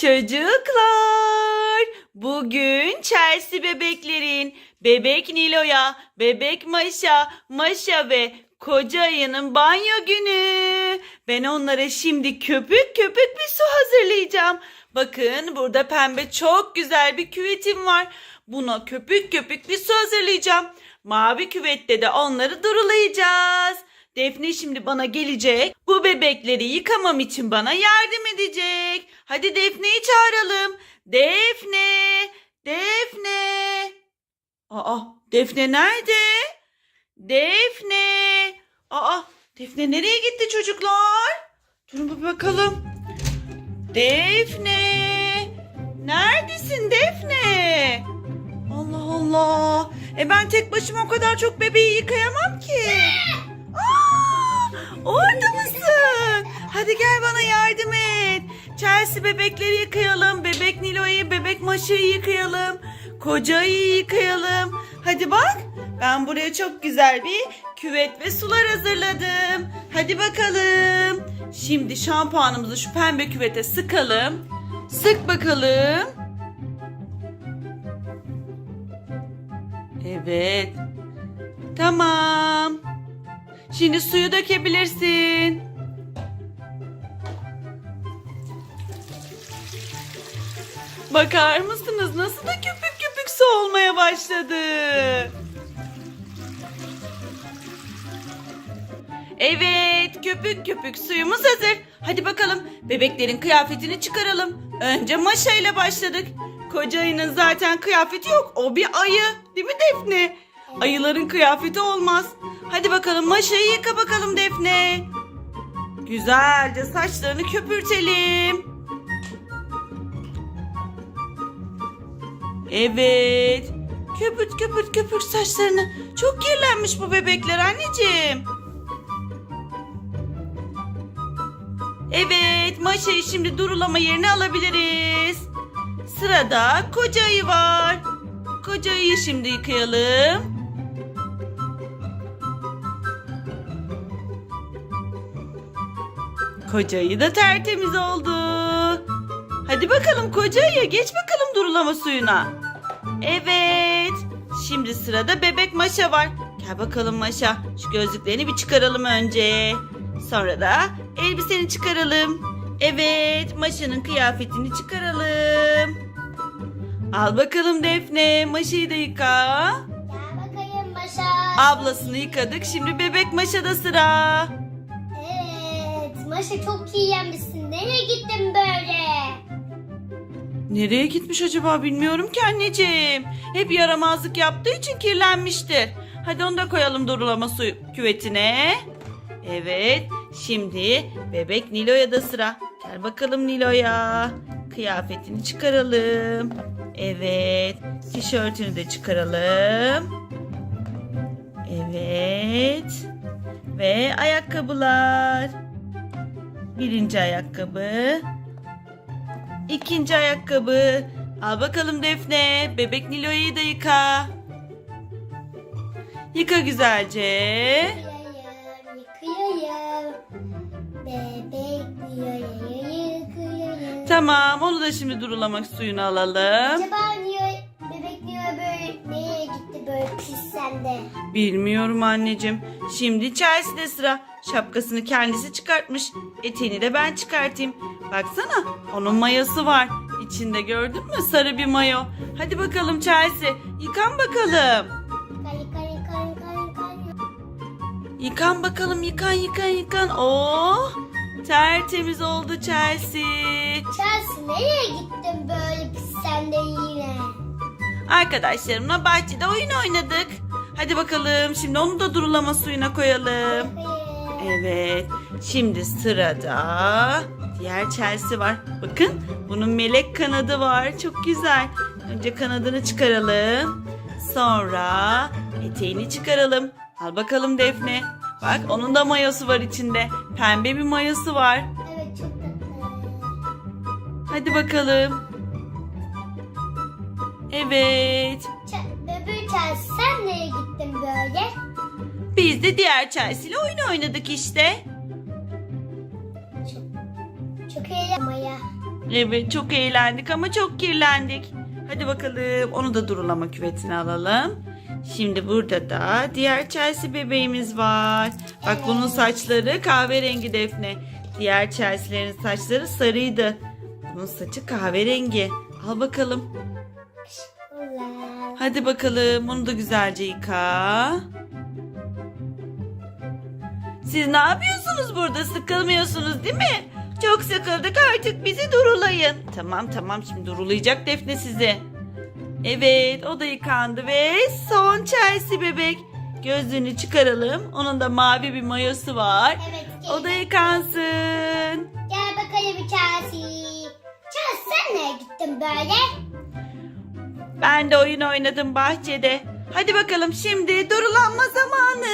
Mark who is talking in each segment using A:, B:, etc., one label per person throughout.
A: Çocuklar, bugün Chelsea bebeklerin bebek Nilo'ya, bebek Maşa, Maşa ve koca ayının banyo günü. Ben onlara şimdi köpük köpük bir su hazırlayacağım. Bakın burada pembe çok güzel bir küvetim var. Buna köpük köpük bir su hazırlayacağım. Mavi küvette de onları durulayacağız. Defne şimdi bana gelecek. Bu bebekleri yıkamam için bana yardım edecek. Hadi Defne'yi çağıralım. Defne! Defne! Aa, Defne nerede? Defne! Aa, Defne nereye gitti çocuklar? Durun bir bakalım. Defne! Neredesin Defne? Allah Allah. E ben tek başıma o kadar çok bebeği yıkayamam ki. Yardım et. Chelsea bebekleri yıkayalım. Bebek Nilo'yu, bebek Maşa'yı yıkayalım. Kocayı yıkayalım. Hadi bak. Ben buraya çok güzel bir küvet ve sular hazırladım. Hadi bakalım. Şimdi şampuanımızı şu pembe küvete sıkalım. Sık bakalım. Evet. Tamam. Şimdi suyu dökebilirsin. Bakar mısınız nasıl da köpük köpük su olmaya başladı. Evet, köpük köpük suyumuz hazır. Hadi bakalım bebeklerin kıyafetini çıkaralım. Önce Maşa ile başladık. Koca ayının zaten kıyafeti yok. O bir ayı. Değil mi Defne? Ayıların kıyafeti olmaz. Hadi bakalım Maşa'yı yıka bakalım Defne. Güzelce saçlarını köpürtelim. Evet. Köpürt köpürt köpürt saçlarını. Çok kirlenmiş bu bebekler anneciğim. Evet, Maşa'yı şimdi durulama yerine alabiliriz. Sırada koca ayı var. Koca ayıyı şimdi yıkayalım. Koca ayı da tertemiz oldu. Hadi bakalım koca ayı geç bakalım durulama suyuna. Evet. Şimdi sırada bebek Maşa var. Gel bakalım Maşa. Şu gözlüklerini bir çıkaralım önce. Sonra da elbiseni çıkaralım. Evet, Maşa'nın kıyafetini çıkaralım. Al bakalım Defne, Maşa'yı da yıka.
B: Gel bakayım Başar.
A: Ablasını yıkadık, şimdi bebek Maşa'da sıra.
B: Evet. Maşa çok iyi yenmişsin. Nereye gittin böyle?
A: Nereye gitmiş acaba bilmiyorum ki anneciğim. Hep yaramazlık yaptığı için kirlenmiştir. Hadi onu da koyalım durulama su küvetine. Evet, şimdi bebek Nilo'ya da sıra. Gel bakalım Nilo'ya. Kıyafetini çıkaralım. Evet, tişörtünü de çıkaralım. Evet. Ve ayakkabılar. Birinci ayakkabı. İkinci ayakkabı. Al bakalım Defne. Bebek Nilo'yu da yıka. Yıka güzelce.
B: Bebek.
A: Tamam onu da şimdi durulamak suyunu alalım.
B: Acaba bebek niye böyle nereye gitti böyle pis sende?
A: Bilmiyorum anneciğim. Şimdi Chelsea'de sıra. Şapkasını kendisi çıkartmış. Eteğini de ben çıkartayım. Baksana onun mayosu var. İçinde gördün mü sarı bir mayo. Hadi bakalım Chelsea. Yıkan bakalım.
B: Yıka yıka yıka yıka yıka. yıka.
A: Yıkan bakalım yıkan yıkan yıkan. Oh tertemiz oldu Chelsea.
B: Chelsea nereye gittin böyle pis sende yine?
A: Arkadaşlarımla bahçede oyun oynadık. Hadi bakalım şimdi onu da durulama suyuna koyalım.
B: Yıkayayım.
A: Evet şimdi sırada diğer Chelsea var. Bakın bunun melek kanadı var. Çok güzel. Önce kanadını çıkaralım. Sonra eteğini çıkaralım. Al bakalım Defne. Bak onun da mayosu var içinde. Pembe bir mayosu var.
B: Evet çok tatlı.
A: Hadi bakalım. Evet.
B: Ç- Bebek Chelsea sen nereye gittin böyle?
A: Biz de diğer Chelsea ile oyun oynadık işte. Evet çok eğlendik ama çok kirlendik. Hadi bakalım onu da durulama küvetine alalım. Şimdi burada da diğer Chelsea bebeğimiz var. Bak bunun saçları kahverengi Defne. Diğer Chelsea'lerin saçları sarıydı. Bunun saçı kahverengi. Al bakalım. Hadi bakalım bunu da güzelce yıka. Siz ne yapıyorsunuz burada? Sıkılmıyorsunuz değil mi? Çok sıkıldık artık bizi durulayın. Tamam tamam şimdi durulayacak Defne sizi. Evet o da yıkandı ve son Chelsea bebek. Gözlüğünü çıkaralım. Onun da mavi bir mayosu var.
B: Evet. Gel,
A: O da yıkansın.
B: gel bakalım Chelsea. Chelsea sen nereye gittin böyle?
A: Ben de oyun oynadım bahçede. Hadi bakalım şimdi durulanma zamanı.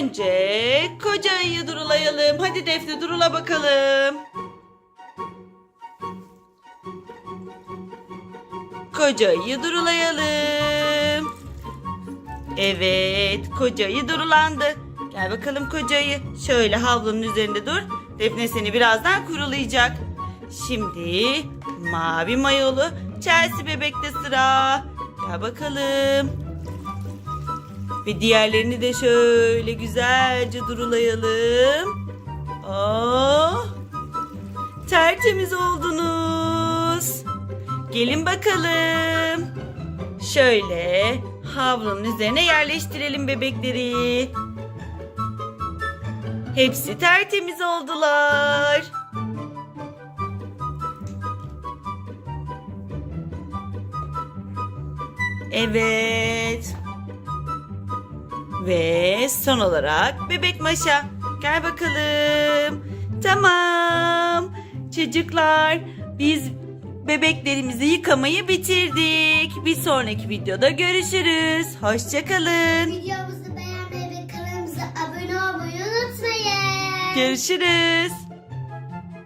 A: Önce koca ayıyı durulayalım. Hadi Defne durula bakalım. Koca ayıyı durulayalım. Evet, koca ayı durulandı. Gel bakalım koca ayı. Şöyle havlunun üzerinde dur. Defne seni birazdan kurulayacak. Şimdi mavi mayolu Chelsea bebekte sıra. Gel bakalım. Ve diğerlerini de şöyle güzelce durulayalım. Oh! Tertemiz oldunuz. Gelin bakalım. Şöyle havlunun üzerine yerleştirelim bebekleri. Hepsi tertemiz oldular. Evet. Ve son olarak bebek maşa. Gel bakalım. Tamam. Çocuklar biz bebeklerimizi yıkamayı bitirdik. Bir sonraki videoda görüşürüz. Hoşçakalın.
B: Videomuzu beğenmeyi ve kanalımıza abone olmayı unutmayın.
A: Görüşürüz.